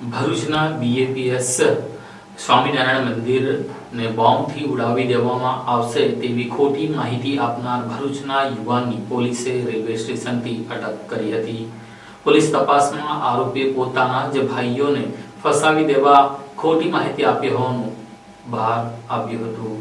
ભરૂચના બીએપીએસ સ્વામિનારાયણ મંદિરને બોમ્બથી ઉડાવી દેવામાં આવશે તેવી ખોટી માહિતી આપનાર ભરૂચના યુવાનની પોલીસે રેલવે સ્ટેશનથી અટક કરી હતી. પોલીસ તપાસમાં આરોપીએ પોતાના જ ભાઈઓને ફસાવી દેવા ખોટી માહિતી આપી હોવાનું બહાર આવ્યું હતું.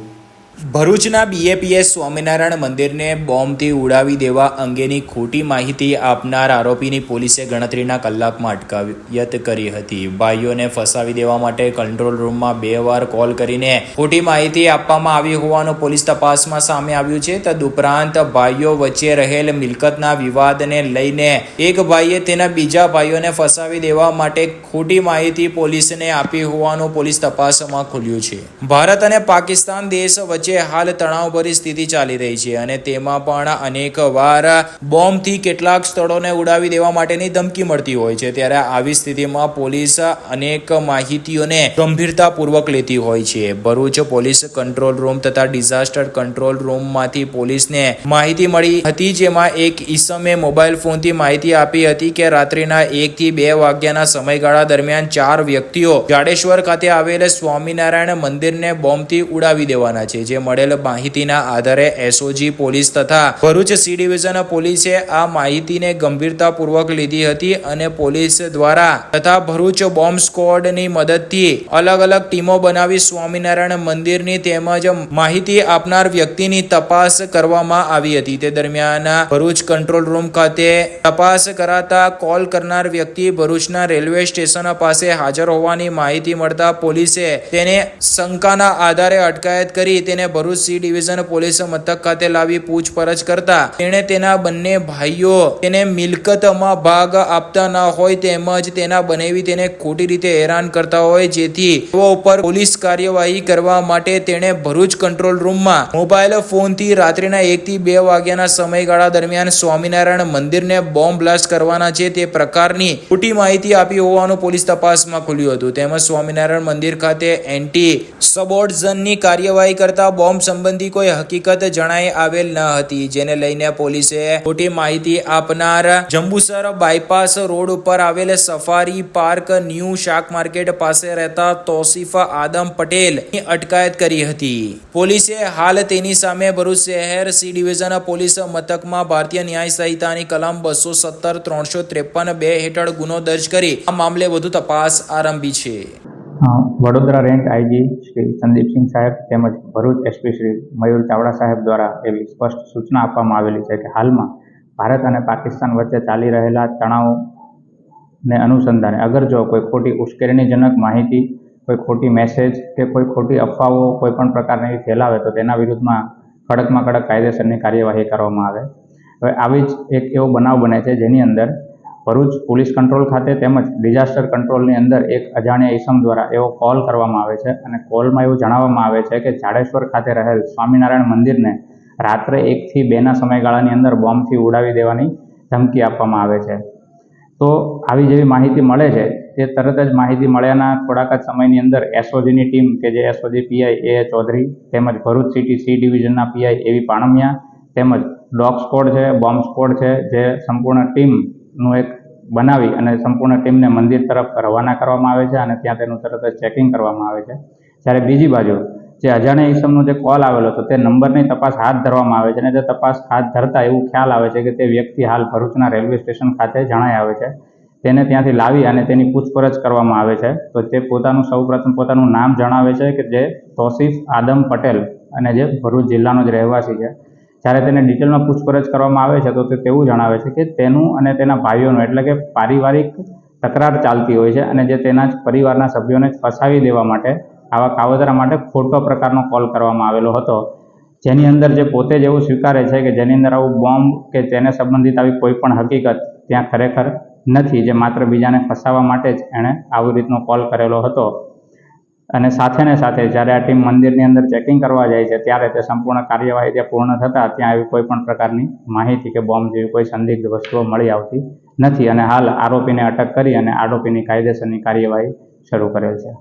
ભરૂચના બીએપીએસ સ્વામિનારાયણ મંદિરને બોમ્બથી ઉડાવી દેવા અંગેની ખોટી માહિતી આપનાર આરોપીની પોલીસે ગણતરીના કલાકમાં અટકાયત કરી હતી. ભાઈઓને ફસાવી દેવા માટે કંટ્રોલ રૂમમાં બે વાર કોલ કરીને ખોટી માહિતી આપવામાં આવી હોવાનું પોલીસ તપાસમાં સામે આવ્યું છે. તદુપરાંત ભાઈઓ વચ્ચે રહેલ મિલકતના વિવાદને લઈને એક ભાઈએ તેના બીજા ભાઈઓને ફસાવી દેવા માટે ખોટી માહિતી પોલીસને આપી હોવાનું પોલીસ તપાસમાં ખુલ્યું છે. ભારત અને પાકિસ્તાન દેશ વચ્ચે હાલ તણાવભરી સ્થિતિ ચાલી રહી છે અને તેમાં પણ અનેક વાર બોમ્બથી કેટલાક સ્થળોને ઉડાવી દેવા માટેની ધમકી મળતી હોય છે. ત્યારે આવી સ્થિતિમાં પોલીસ અનેક માહિતીઓને ગંભીરતાપૂર્વક લેતી હોય છે. ભરૂચ પોલીસ કંટ્રોલ રૂમ તથા ડિઝાસ્ટર કંટ્રોલ રૂમમાંથી પોલીસને માહિતી મળી હતી, જેમાં એક ઈસમે મોબાઈલ ફોનથી માહિતી આપી હતી કે રાત્રિના એક થી બે વાગ્યાના સમયગાળા દરમિયાન ચાર વ્યક્તિઓ જાડેશ્વર ખાતે આવેલ સ્વામિનારાયણ મંદિરને બોમ્બથી ઉડાવી દેવાના છે જે મળેલ માહિતીના આધારે એસઓજી પોલીસ તથા ભરૂચ સી ડિવિઝન પોલીસે આ માહિતીને ગંભીરતાપૂર્વક લીધી હતી અને પોલીસ દ્વારા તથા ભરૂચ બોમ્બ સ્ક્વોડની મદદથી અલગ અલગ ટીમો બનાવી સ્વામિનારાયણ મંદિરની તેમજ માહિતી આપનાર વ્યક્તિની તપાસ કરવામાં આવી હતી. તે દરમિયાન ભરૂચ કંટ્રોલ રૂમ ખાતે તપાસ કરાતા કોલ કરનાર વ્યક્તિ ભરૂચના રેલવે સ્ટેશન પાસે હાજર હોવાની માહિતી મળતા પોલીસે તેને શંકાના આધારે અટકાયત કરી તેને ભરૂચ સી ડિવિઝન પોલીસ મથક ખાતે લાવી પૂછપરછ કરતા તેણે તેના બંને ભાઈઓ તેને મિલકતમાં ભાગ આપતા ન હોય તેમજ તેના બનેવી તેને ખોટી રીતે હેરાન કરતા હોય જેથી તેઓ ઉપર પોલીસ કાર્યવાહી કરવા માટે તેણે ભરૂચ કંટ્રોલ રૂમમાં મોબાઈલ ફોનથી રાત્રિના એક થી બે વાગ્યાના સમયગાળા દરમિયાન સ્વામિનારાયણ મંદિરને બોમ્બ બ્લાસ્ટ કરવાના છે તે પ્રકારની ખોટી માહિતી આપી હોવાનું પોલીસ તપાસમાં ખુલ્યું હતું. તેમજ સ્વામિનારાયણ મંદિર ખાતે એન્ટી સબોર્ડઝનની કાર્યવાહી કરતા બોમ્બ સંબંધી કોઈ હકીકત જણાઈ આવેલ ન હતી, જેને લઈને પોલીસે ખોટી માહિતી આપનાર જંબુસર બાયપાસ રોડ ઉપર આવેલ સફારી પાર્ક ન્યૂ શાક માર્કેટ પાસે રહેતા તોસીફ આદમ પટેલની અટકાયત કરી હતી. પોલીસે હાલ તેની સામે ભરૂચ શહેર સી ડિવિઝન પોલીસ મથકમાં ભારતીય ન્યાય સંહિતાની કલમ બસો સત્તર, ત્રણસો ત્રેપન બે હેઠળ ગુનો દર્જ કરી આ મામલે વધુ તપાસ આરંભી છે. વડોદરા રેન્જ આઈજી શ્રી સંદીપસિંહ સાહેબ તેમજ ભરૂચ એસપી શ્રી મયુર ચાવડા સાહેબ દ્વારા એવી સ્પષ્ટ સૂચના આપવામાં આવેલી છે કે હાલમાં ભારત અને પાકિસ્તાન વચ્ચે ચાલી રહેલા તણાવને અનુસંધાને અગર જો કોઈ ખોટી ઉશ્કેરણીજનક માહિતી, કોઈ ખોટી મેસેજ કે કોઈ ખોટી અફવાઓ કોઈ પણ પ્રકારની ફેલાવે તો તેના વિરુદ્ધમાં કડકમાં કડક કાયદેસરની કાર્યવાહી કરવામાં આવે. હવે આવી જ એક એવો બનાવ બને છે જેની અંદર ભરૂચ પોલીસ કંટ્રોલ ખાતે તેમજ ડિઝાસ્ટર કંટ્રોલની અંદર એક અજાણ્યા ઈસમ દ્વારા એવો કોલ કરવામાં આવે છે અને કોલમાં એવું જણાવવામાં આવે છે કે જાડેશ્વર ખાતે રહેલ સ્વામિનારાયણ મંદિરને રાત્રે એકથી બેના સમયગાળાની અંદર બોમ્બથી ઉડાવી દેવાની ધમકી આપવામાં આવે છે. તો આવી જેવી માહિતી મળે છે, તે તરત જ માહિતી મળ્યાના થોડાક જ સમયની અંદર એસઓજીની ટીમ કે જે એસઓજી પીઆઈ એ ચૌધરી તેમજ ભરૂચ સિટી સી ડિવિઝનના પીઆઈ એવી પાણમિયા તેમજ ડોગ સ્કોડ છે, બોમ્બ સ્કોડ છે, જે સંપૂર્ણ ટીમનું એક બનાવી અને સંપૂર્ણ ટીમને મંદિર તરફ રવાના કરવામાં આવે છે અને ત્યાં તેનું તરત જ ચેકિંગ કરવામાં આવે છે. જ્યારે બીજી બાજુ જે અજાણ્યા ઈસમનો જે કોલ આવેલો હતો, તે નંબરની તપાસ હાથ ધરવામાં આવે છે અને તે તપાસ હાથ ધરતા એવું ખ્યાલ આવે છે કે તે વ્યક્તિ હાલ ભરૂચના રેલવે સ્ટેશન ખાતે જણાઈ આવે છે. તેને ત્યાંથી લાવી અને તેની પૂછપરછ કરવામાં આવે છે. તો તે પોતાનું સૌપ્રથમ પોતાનું નામ જણાવે છે કે જે તોસીફ આદમ પટેલ અને જે ભરૂચ જિલ્લાનો જ રહેવાસી છે. જ્યારે તેને ડિટેલમાં પૂછપરછ કરવામાં આવે છે, તો તે તેવું જણાવે છે કે તેનું અને તેના ભાઈઓનું, એટલે કે પારિવારિક તકરાર ચાલતી હોય છે અને જે તેના જ પરિવારના સભ્યોને ફસાવી દેવા માટે આવા કાવતરા માટે ખોટો પ્રકારનો કોલ કરવામાં આવેલો હતો. જેની અંદર જે પોતે જ એવું સ્વીકારે છે કે જેની અંદર આવું બોમ્બ કે તેને સંબંધિત આવી કોઈ પણ હકીકત ત્યાં ખરેખર નથી, જે માત્ર બીજાને ફસાવવા માટે જ એણે આવી રીતનો કોલ કરેલો હતો. અને સાથે ને સાથે જ્યારે આ ટીમ મંદિરની અંદર ચેકિંગ કરવા જાય છે, ત્યારે તે સંપૂર્ણ કાર્યવાહી જે પૂર્ણ થતાં ત્યાં આવી કોઈ પણ પ્રકારની માહિતી કે બોમ્બ જેવી કોઈ સંદિગ્ધ વસ્તુઓ મળી આવતી નથી. અને હાલ આરોપીને અટક કરી અને આરોપીની કાયદેસરની કાર્યવાહી શરૂ કરેલ છે.